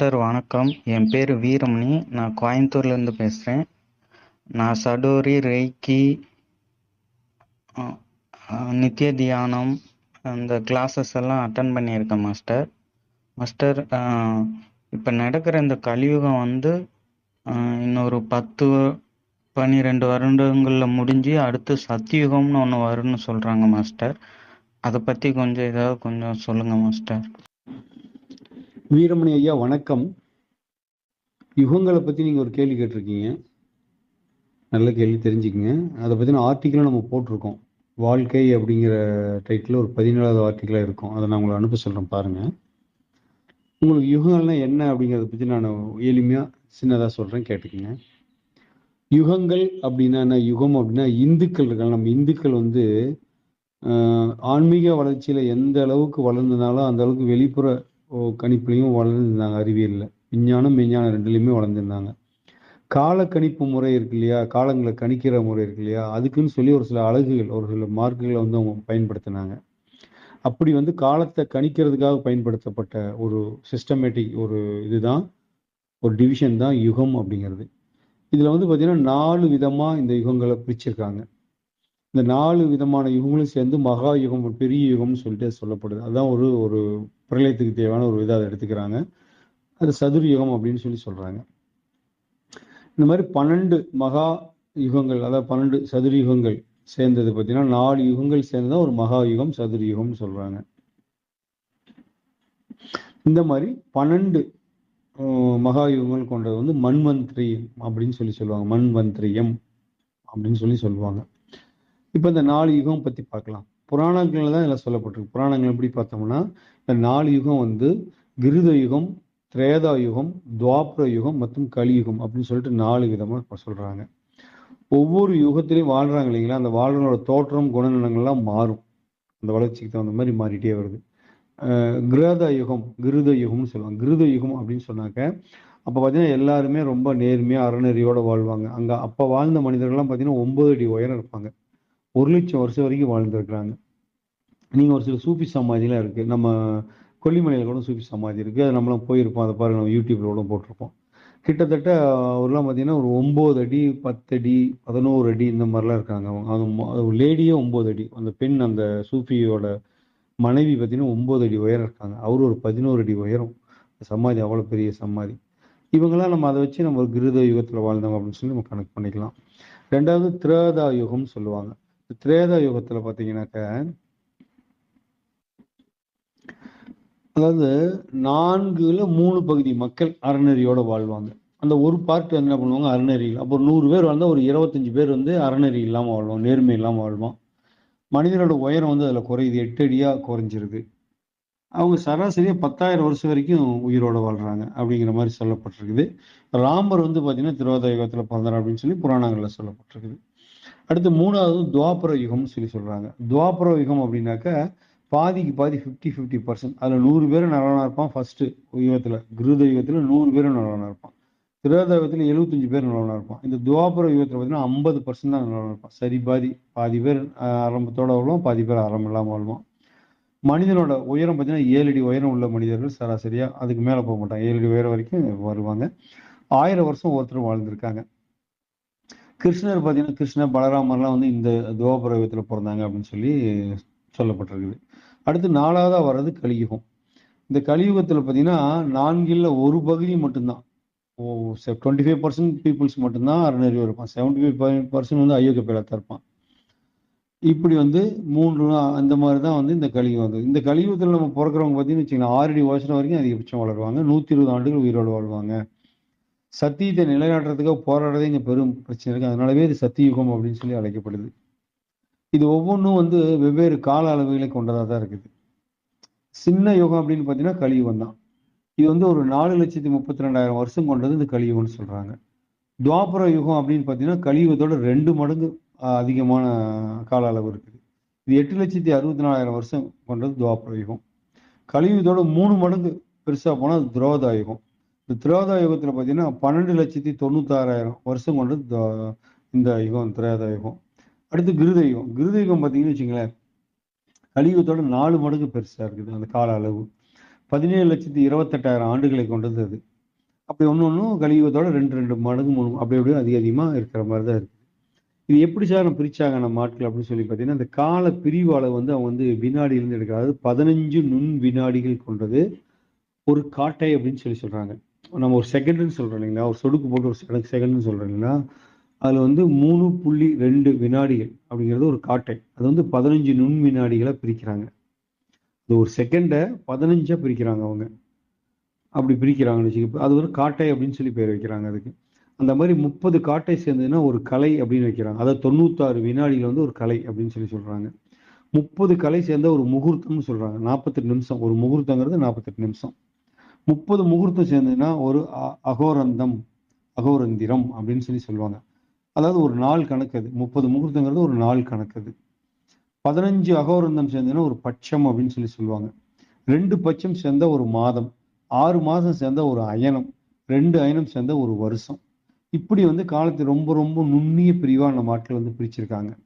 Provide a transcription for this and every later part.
Master வணக்கம். என் பேர் வீரமணி. நான் கோயம்புத்தூர்லேருந்து பேசுகிறேன் நான் சடோரி ரெய்கி நித்திய தியானம் அந்த கிளாஸஸ் எல்லாம் அட்டன் பண்ணியிருக்கேன் மாஸ்டர் மாஸ்டர் இப்போ நடக்கிற இந்த கலியுகம் வந்து இன்னொரு பத்து பன்னிரெண்டு வருடங்களில் முடிஞ்சு அடுத்து சத்தியுகம்னு ஒன்று வரும்னு சொல்கிறாங்க மாஸ்டர் அதை பற்றி கொஞ்சம் ஏதாவது கொஞ்சம் சொல்லுங்கள் மாஸ்டர் வீரமணி ஐயா வணக்கம். யுகங்களை பற்றி நீங்கள் ஒரு கேள்வி கேட்டிருக்கீங்க. நல்ல கேள்வி தெரிஞ்சுக்கங்க. அதை பற்றின ஆர்டிக்கிளும் நம்ம போட்டிருக்கோம். வாழ்க்கை அப்படிங்கிற டைட்டில் ஒரு பதினேழாவது ஆர்டிக்கிளாக இருக்கும். அதை நான் உங்களை அனுப்ப சொல்கிறேன் பாருங்கள் உங்களுக்கு யுகங்கள்னா என்ன அப்படிங்கிறத பற்றி நான் எளிமையாக சின்னதாக சொல்கிறேன் கேட்டுக்கங்க. யுகங்கள் அப்படின்னா என்ன? யுகம் அப்படின்னா இந்துக்கள் இருக்காங்க. நம்ம இந்துக்கள் வந்து ஆன்மீக வளர்ச்சியில் எந்த அளவுக்கு வளர்ந்தனாலும் அந்த அளவுக்கு வெளிப்புற கணிப்புலையும் வளர்ந்துருந்தாங்க. அறிவியலில் விஞ்ஞானம் விஞ்ஞானம் ரெண்டுலையுமே வளர்ந்துருந்தாங்க. கால கணிப்பு முறை இருக்கு இல்லையா? காலங்களை கணிக்கிற முறை இருக்கு இல்லையா? அதுக்குன்னு சொல்லி ஒரு சில அழகுகள் ஒரு சில மார்க்குகளை வந்து அவங்க பயன்படுத்தினாங்க. அப்படி வந்து காலத்தை கணிக்கிறதுக்காக பயன்படுத்தப்பட்ட ஒரு சிஸ்டமேட்டிக் ஒரு இதுதான் ஒரு டிவிஷன் தான் யுகம் அப்படிங்கிறது. இதில் வந்து பார்த்திங்கன்னா நாலு விதமாக இந்த யுகங்களை பிரிச்சிருக்காங்க. இந்த நாலு விதமான யுகங்களும் சேர்ந்து மகா யுகம் ஒரு பெரிய யுகம்னு சொல்லிட்டு சொல்லப்படுது. அதுதான் ஒரு ஒரு பிரளயத்துக்கு தேவையான ஒரு இதாக அதை எடுத்துக்கிறாங்க. அது சதுர் யுகம் அப்படின்னு சொல்லி சொல்றாங்க. இந்த மாதிரி பன்னெண்டு மகா யுகங்கள் அதாவது பன்னெண்டு சதுர் யுகங்கள் சேர்ந்தது பார்த்தீங்கன்னா நாலு யுகங்கள் சேர்ந்ததான் ஒரு மகா யுகம் சதுர் யுகம்னு சொல்றாங்க. இந்த மாதிரி பன்னெண்டு மகா யுகங்கள் கொண்டது வந்து மன்வந்திரி அப்படின்னு சொல்லி சொல்லுவாங்க. மன்வந்திரியம் அப்படின்னு சொல்லி சொல்லுவாங்க. இப்போ இந்த நாலு யுகம் பற்றி பார்க்கலாம். புராணங்கள்ல தான் இதில் சொல்லப்பட்டிருக்கு. புராணங்கள் எப்படி பார்த்தோம்னா இந்த நாலு யுகம் வந்து கிருத யுகம் திரேதா யுகம் துவாபர யுகம் மற்றும் கலியுகம் அப்படின்னு சொல்லிட்டு நாலு விதமாக சொல்கிறாங்க ஒவ்வொரு யுகத்திலையும் வாழ்கிறாங்க இல்லைங்களா? அந்த வாழ்றவங்களோட தோற்றம் குணநலங்கள்லாம் மாறும். அந்த வளர்ச்சிக்கு தகுந்த மாதிரி மாறிட்டே வருது. கிரத யுகம் கிருத யுகம்னு சொல்லுவாங்க. கிருத யுகம் அப்படின்னு சொன்னாக்க அப்போ பார்த்தீங்கன்னா எல்லாருமே ரொம்ப நேர்மையாக அறநெறியோடு வாழ்வாங்க. அங்கே அப்போ வாழ்ந்த மனிதர்கள்லாம் பார்த்தீங்கன்னா ஒன்பது அடி உயரம் இருப்பாங்க. ஒரு லட்சம் வருஷம் வரைக்கும் வாழ்ந்துருக்குறாங்க. நீங்க ஒரு சில சூஃபி சமாதிலாம் இருக்கு. நம்ம கொல்லிமலையில கூட சூஃபி சமாதி இருக்கு. அது நம்மளாம் போயிருப்போம். அதை பாருங்க நம்ம யூடியூப்ல கூட போட்டிருப்போம். கிட்டத்தட்ட அவர்லாம் பார்த்தீங்கன்னா ஒரு ஒன்பது அடி பத்து அடி பதினோரு அடி இந்த மாதிரிலாம் இருக்காங்க. அவங்க அது லேடியே ஒன்பது அடி. அந்த பெண் அந்த சூஃபியோட மனைவி பார்த்தீங்கன்னா ஒன்பது அடி உயரம் இருக்காங்க. அவரு ஒரு பதினோரு அடி உயரம். சமாதி அவ்வளோ பெரிய சமாதி. இவங்கெல்லாம் நம்ம அதை வச்சு நம்ம ஒரு கிருத யுகத்தில் வாழ்ந்தோம் அப்படின்னு சொல்லி நம்ம கணக்கு பண்ணிக்கலாம். ரெண்டாவது திரேதா யுகம்னு சொல்லுவாங்க. திரேதா யுகத்தில் பார்த்தீங்கன்னாக்க அதாவது நான்குல மூணு பகுதி மக்கள் அறநெறியோட வாழ்வாங்க. அந்த ஒரு பார்ட் வந்து என்ன பண்ணுவாங்க? அறநெறியில் அப்போ நூறு பேர் வாழ்ந்தா ஒரு இருபத்தஞ்சு பேர் வந்து அறநெறி இல்லாமல் வாழ்வோம் நேர்மை இல்லாமல் வாழ்வோம் மனிதனோட உயரம் வந்து அதில் குறையுது. எட்டு அடியா குறைஞ்சிருது. அவங்க சராசரியா பத்தாயிரம் வருஷம் வரைக்கும் உயிரோட வாழ்றாங்க அப்படிங்கிற மாதிரி சொல்லப்பட்டிருக்குது. ராமர் வந்து பார்த்தீங்கன்னா திருவாத யுகத்தில் பிறந்தார் அப்படின்னு சொல்லி புராணங்களில் சொல்லப்பட்டிருக்குது. அடுத்து மூணாவது துவாபர யுகம்னு சொல்லி சொல்கிறாங்க துவாபர யுகம் அப்படின்னாக்க பாதிக்கு பாதி ஃபிஃப்டி ஃபிஃப்டி பர்சன்ட் அதில் நூறு பேர் நல்லவனா இருப்பான் ஃபர்ஸ்ட்டு யுகத்தில். கிருத யுகத்தில் நூறு பேரும் நல்லவனா இருப்பான். திரேத யுகத்தில் எழுபத்தஞ்சு பேர் நல்லவனா இருப்பான். இந்த துவாபர யுகத்தில் பார்த்தீங்கன்னா ஐம்பது பர்சன்ட் தான் நலனாக இருப்பான். சரி பாதி. பாதி பேர் ஆஹ், ஆரம்பத்தோட பாதி பேர் ஆரம்பம் இல்லாமல் வாழ்வோம் மனிதனோட உயரம் பார்த்தீங்கன்னா ஏழு அடி உயரம் உள்ள மனிதர்கள் சராசரியாக அதுக்கு மேலே போக மாட்டாங்க. ஏழு அடி உயரம் வரைக்கும் வருவாங்க. ஆயிரம் வருஷம் ஒருத்தர் வாழ்ந்திருக்காங்க. கிருஷ்ணர் பார்த்தீங்கன்னா கிருஷ்ணர் பலராமர்லாம் வந்து இந்த துவாபர யுகத்தில் பிறந்தாங்க அப்படின்னு சொல்லி சொல்லப்பட்டிருக்குது. அடுத்து நாலாவதாக வர்றது கலியுகம். இந்த கலியுகத்தில் பார்த்தீங்கன்னா நான்கில் ஒரு பகுதி மட்டும்தான். Oh twenty five percent peoples மட்டும்தான் அறநெறிவு இருப்பான். செவன்டி ஃபைவ் பர்சன்ட் வந்து அயோக்கிய பேலத்தான் இருப்பான். இப்படி வந்து மூன்று அந்த மாதிரி தான் வந்து இந்த கலியுகம் வந்து இந்த கலியுகத்தில் நம்ம பிறக்கிறவங்க பார்த்தீங்கன்னு வச்சுக்கோங்க ஆறு அடி வருஷம் வரைக்கும் அதிகபட்சம் வளருவாங்க. நூற்றி இருபது ஆண்டுகள் உயிரோடு வாழ்வாங்க. சத்தியத்தை நிலைநாட்டுறதுக்காக போராடுறதே இங்கே பெரும் பிரச்சனை இருக்குது அதனாலவே இது சத்தியுகம் அப்படின்னு சொல்லி அழைக்கப்படுது. இது ஒவ்வொன்றும் வந்து வெவ்வேறு கால அளவுகளை கொண்டதாக தான் இருக்குது. சின்ன யுகம் அப்படின்னு பார்த்தீங்கன்னா கலியுகம் தான். இது வந்து ஒரு நாலு லட்சத்தி முப்பத்தி ரெண்டாயிரம் வருஷம் கொண்டது இந்த கலியுகம்னு சொல்கிறாங்க துவாபர யுகம் அப்படின்னு பார்த்தீங்கன்னா கலியுகத்தோட ரெண்டு மடங்கு அதிகமான கால அளவு இருக்குது. இது எட்டு லட்சத்தி அறுபத்தி நாலாயிரம் வருஷம் கொண்டது துவாபர யுகம். கலியுகத்தோட மூணு மடங்கு பெருசாக போனால் அது துரோதாயுகம் இந்த திரேதா யுகத்தில் பார்த்தீங்கன்னா பன்னெண்டு லட்சத்தி தொண்ணூத்தாறாயிரம் வருஷம் கொண்டது இந்த யுகம் திரேதா யுகம். அடுத்து கிருத யுகம். கிருத யுகம் பார்த்தீங்கன்னு வச்சுங்களேன் கலியுகத்தோட நாலு மடங்கு பெருசாக இருக்குது அந்த கால அளவு. பதினேழு லட்சத்தி இருபத்தெட்டாயிரம் ஆண்டுகளை கொண்டது அது. அப்படி ஒன்று ஒன்றும் கலியுகத்தோட ரெண்டு ரெண்டு மடங்கு மூணு அப்படி அப்படியே அதிக அதிகமாக இருக்கிற மாதிரி தான் இருக்குது இது எப்படி சார் நம்ம பிரிச்சாங்க நம்ம ஆட்கள் அப்படின்னு சொல்லி பார்த்தீங்கன்னா இந்த கால பிரிவாளை வந்து அவங்க வந்து வினாடியிலேருந்து எடுக்கிறாங்க. அதாவது பதினஞ்சு நுண் வினாடிகள் கொண்டது ஒரு காட்டை அப்படின்னு சொல்லி சொல்கிறாங்க நம்ம ஒரு செகண்டுன்னு சொல்கிறோம் இல்லைங்களா? ஒரு சொடுக்கு போட்டு ஒரு செகண்ட்னு சொல்கிறோம் இல்லைங்களா? அதில் வந்து மூணு புள்ளி ரெண்டு வினாடிகள் அப்படிங்கிறது ஒரு காட்டை. அது வந்து பதினஞ்சு நுண் வினாடிகளை பிரிக்கிறாங்க. அது ஒரு செகண்டை பதினஞ்சாக பிரிக்கிறாங்க அவங்க. அப்படி பிரிக்கிறாங்கன்னு வச்சுக்க அது ஒரு காட்டை அப்படின்னு சொல்லி பேர் வைக்கிறாங்க அதுக்கு. அந்த மாதிரி முப்பது காட்டை சேர்ந்ததுன்னா ஒரு கலை அப்படின்னு வைக்கிறாங்க. அதாவது தொண்ணூத்தாறு வினாடிகள் வந்து ஒரு கலை அப்படின்னு சொல்லி சொல்கிறாங்க முப்பது கலை சேர்ந்த ஒரு முகூர்த்தம்னு சொல்கிறாங்க நாற்பத்தெட்டு நிமிஷம். ஒரு முகூர்த்தங்கிறது நாற்பத்தெட்டு நிமிஷம். முப்பது முகூர்த்தம் சேர்ந்ததுன்னா ஒரு அ- அகோரந்தம் அகோரந்திரம் அப்படின்னு சொல்லி சொல்லுவாங்க. அதாவது ஒரு நாள் கணக்கு அது. முப்பது முகூர்த்தங்கிறது ஒரு நாள் கணக்கு அது. பதினஞ்சு அகோரந்தம் சேர்ந்ததுன்னா ஒரு பட்சம் அப்படின்னு சொல்லி சொல்லுவாங்க. ரெண்டு பட்சம் சேர்ந்த ஒரு மாதம் ஆறு மாதம் சேர்ந்த ஒரு அயனம் ரெண்டு அயனம் சேர்ந்த ஒரு வருஷம். இப்படி வந்து காலத்தை ரொம்ப ரொம்ப நுண்ணிய பிரிவாக நம்ம ஆட்கள் வந்து பிரிச்சிருக்காங்க.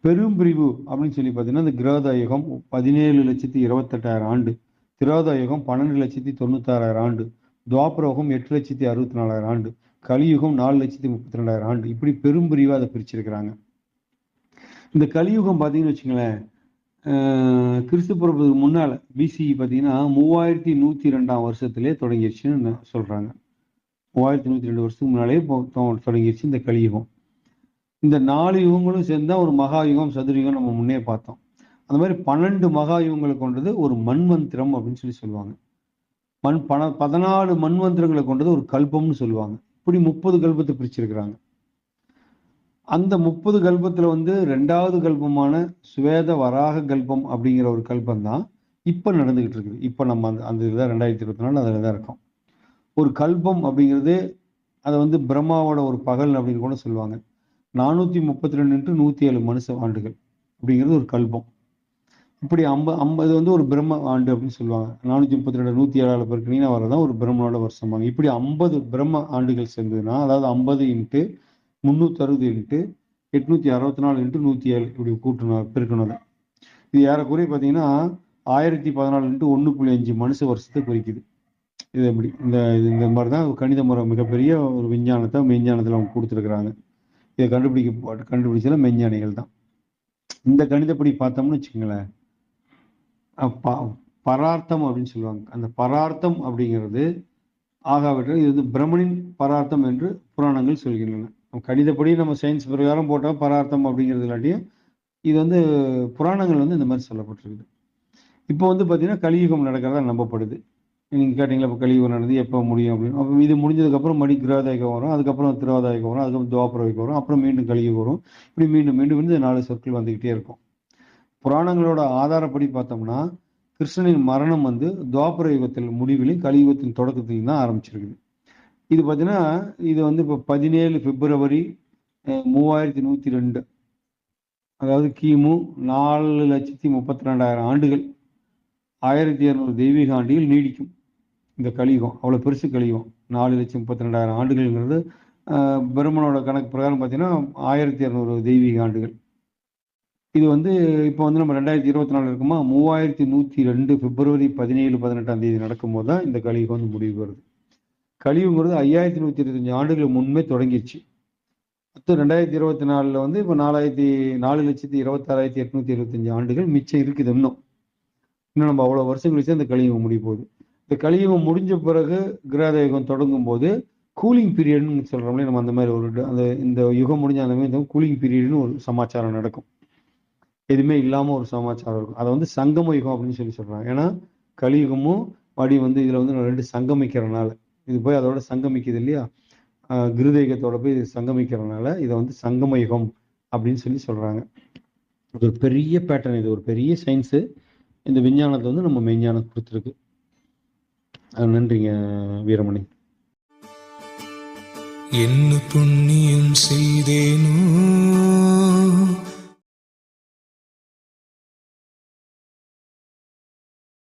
பெரும் பிரிவு அப்படின்னு சொல்லி பார்த்தீங்கன்னா இந்த கிரகதயகம் பதினேழு லட்சத்தி இருபத்தெட்டாயிரம் ஆண்டு திரோத யுகம் பன்னெண்டு லட்சத்தி தொண்ணூத்தாறாயிரம் ஆண்டு. துவாபரோகம் எட்டு லட்சத்தி அறுபத்தி நாலாயிரம் ஆண்டு கலியுகம் நாலு லட்சத்தி முப்பத்தி ரெண்டாயிரம் ஆண்டு. இப்படி பெரும் பிரிவாக அதை பிரிச்சிருக்கிறாங்க. இந்த கலியுகம் பார்த்தீங்கன்னு வச்சுங்களேன் கிறிஸ்து பிறப்புக்கு முன்னால பிசி பார்த்தீங்கன்னா மூவாயிரத்தி நூத்தி ரெண்டாம் வருஷத்துலேயே தொடங்கிருச்சுன்னு சொல்றாங்க. மூவாயிரத்தி நூத்தி ரெண்டு வருஷத்துக்கு முன்னாலே தொ- தொடங்கிருச்சு இந்த கலியுகம் இந்த நாலு யுகங்களும் சேர்ந்தா ஒரு மகா யுகம் சதுரயுகம் நம்ம முன்னே பார்த்தோம். அந்த மாதிரி பன்னெண்டு மகா யுகங்களை கொண்டது ஒரு மண்மந்திரம் அப்படின்னு சொல்லி சொல்லுவாங்க. மண் பண பதினாலு மண்மந்திரங்களை கொண்டது ஒரு கல்பம்னு சொல்லுவாங்க. இப்படி முப்பது கல்பத்தை பிரிச்சிருக்கிறாங்க. அந்த முப்பது கல்பத்துல வந்து ரெண்டாவது கல்பமான சுவேத வராக கல்பம் அப்படிங்கிற ஒரு கல்பம் தான் இப்ப நடந்துகிட்டு இருக்குது. இப்ப நம்ம அந்த அந்த இதுதான் ரெண்டாயிரத்தி இருபத்தி நாலு அதுல தான் இருக்கோம். ஒரு கல்பம் அப்படிங்கிறது அதை வந்து பிரம்மாவோட ஒரு பகல் அப்படின்னு கூட சொல்லுவாங்க. நானூத்தி முப்பத்தி ரெண்டு நூத்தி ஏழு மனுஷ ஆண்டுகள் அப்படிங்கிறது ஒரு கல்பம். இப்படி ஐம்ப ஐம்பது வந்து ஒரு பிரம்ம ஆண்டு அப்படின்னு சொல்லுவாங்க. நானூற்றி முப்பத்தி ரெண்டு நூற்றி ஏழாவது பெருக்கினீங்கன்னா வரதான் ஒரு பிரம்மனோட வருஷமாங்க இப்படி ஐம்பது பிரம்ம ஆண்டுகள் சேர்ந்ததுன்னா அதாவது ஐம்பது இன்ட்டு முந்நூற்றி அறுபது இன்ட்டு எட்நூற்றி அறுபத்தி நாலு இன்ட்டு நூற்றி ஏழு இப்படி கூட்டணும் பெருக்கணும் இது ஏறக்குறைய பார்த்தீங்கன்னா ஆயிரத்தி பதினாலு இன்ட்டு ஒன்று புள்ளி அஞ்சு மனுஷ வருஷத்தை குறிக்குது. இது எப்படி? இந்த இது இந்த மாதிரி தான் கணித முறை மிகப்பெரிய ஒரு விஞ்ஞானத்தை மெஞ்ஞானத்தில் அவங்க கொடுத்துருக்குறாங்க. இதை கண்டுபிடிக்க கண்டுபிடிச்சதுல மெஞ்ஞானிகள் தான். இந்த கணிதப்படி பார்த்தோம்னு வச்சுக்கோங்களேன் பரார்த்தம் அப்படின்னு சொல்லுவாங்க. அந்த பரார்த்தம் அப்படிங்கிறது ஆகாவிட்டால் இது வந்து பிரம்மனின் பரார்த்தம் என்று புராணங்கள் சொல்கின்றன. கணிதப்படி நம்ம சயின்ஸ் பிரகாரம் போட்டால் பரார்த்தம் அப்படிங்கிறது இல்லாட்டியும் இது வந்து புராணங்கள் வந்து இந்த மாதிரி சொல்லப்பட்டிருக்குது. இப்போ வந்து பார்த்தீங்கன்னா கலியுகம் நடக்கிறதா நம்பப்படுது. நீங்கள் கேட்டீங்களா இப்போ கலியுகம் நடந்து எப்போ முடியும் அப்படின்னு. அப்போ இது முடிஞ்சதுக்கப்புறம் மணி கிரகதாயகம் வரும் அதுக்கப்புறம் திருவாதாயகம் வரும் அதுக்கப்புறம் துவாபரவைக்கு வரும் அப்புறம் மீண்டும் கலியுகம் வரும். இப்படி மீண்டும் மீண்டும் வந்து நாலு சொற்கள் வந்துக்கிட்டே இருக்கும். புராணங்களோட ஆதாரப்படி பார்த்தோம்னா கிருஷ்ணனின் மரணம் வந்து துவாபர யுகத்தில் முடிவிலும் கலியுகத்தின் தொடக்கத்திலும் தான் ஆரம்பிச்சிருக்குது. இது பார்த்தீங்கன்னா இது வந்து இப்போ பதினேழு பிப்ரவரி மூவாயிரத்தி நூற்றி ரெண்டு. அதாவது கிமு நாலு லட்சத்தி முப்பத்தி ரெண்டாயிரம் ஆண்டுகள் ஆயிரத்தி இரநூறு தெய்வீக ஆண்டுகள் நீடிக்கும். இந்த கலியுகம் அவ்வளோ பெருசு கலியுகம். நாலு லட்சம் முப்பத்தி ரெண்டாயிரம் ஆண்டுகள்ங்கிறது பிரம்மனோட கணக்கு பிரகாரம் பார்த்தீங்கன்னா ஆயிரத்தி இரநூறு தெய்வீக ஆண்டுகள். இது வந்து இப்போ வந்து நம்ம ரெண்டாயிரத்தி இருபத்தி நாலு இருக்குமா மூவாயிரத்தி நூற்றி ரெண்டு பிப்ரவரி பதினேழு பதினெட்டாம் தேதி நடக்கும்போது தான் இந்த கலியுகம் வந்து முடிவு வருது. கலியுங்கிறது ஐயாயிரத்தி நூற்றி இருபத்தஞ்சு ஆண்டுகள் முன்பே தொடங்கிடுச்சு மொத்தம் ரெண்டாயிரத்தி இருபத்தி நாலில் வந்து இப்போ நாலாயிரத்தி நாலு லட்சத்தி இருபத்தாறாயிரத்தி எட்நூத்தி இருபத்தஞ்சு ஆண்டுகள் மிச்சம் இருக்குது இன்னும். இன்னும் நம்ம அவ்வளோ வருஷம் கழிச்சு அந்த கலியுகம் முடிய போகுது. இந்த கலியுகம் முடிஞ்ச பிறகு கிரகதயுகம் தொடங்கும் போது கூலிங் பீரியட்னு சொல்கிறோம்லே நம்ம அந்த மாதிரி ஒரு அந்த இந்த யுகம் முடிஞ்ச அந்த மாதிரி கூலிங் பீரியட்னு ஒரு சமாச்சாரம் நடக்கும். எதுவுமே இல்லாமல் ஒரு சமாச்சாரம் இருக்கும். அதை வந்து சங்கம யுகம் அப்படின்னு சொல்லி சொல்கிறாங்க ஏன்னா கலியுகமும் மடி வந்து இதில் வந்து ரெண்டு சங்கமிக்கிறனால இது போய் அதோட சங்கமிக்குது இல்லையா? கிருதேகத்தோட போய் இது சங்கமிக்கிறனால இதை வந்து சங்கம யுகம் அப்படின்னு சொல்லி சொல்கிறாங்க இது ஒரு பெரிய பேட்டர்ன் இது ஒரு பெரிய சயின்ஸு இந்த விஞ்ஞானத்தை வந்து நம்ம மெஞ்ஞானம் கொடுத்துருக்கு. நன்றிங்க வீரமணி. என்ன புண்ணியம் செய்தேனோ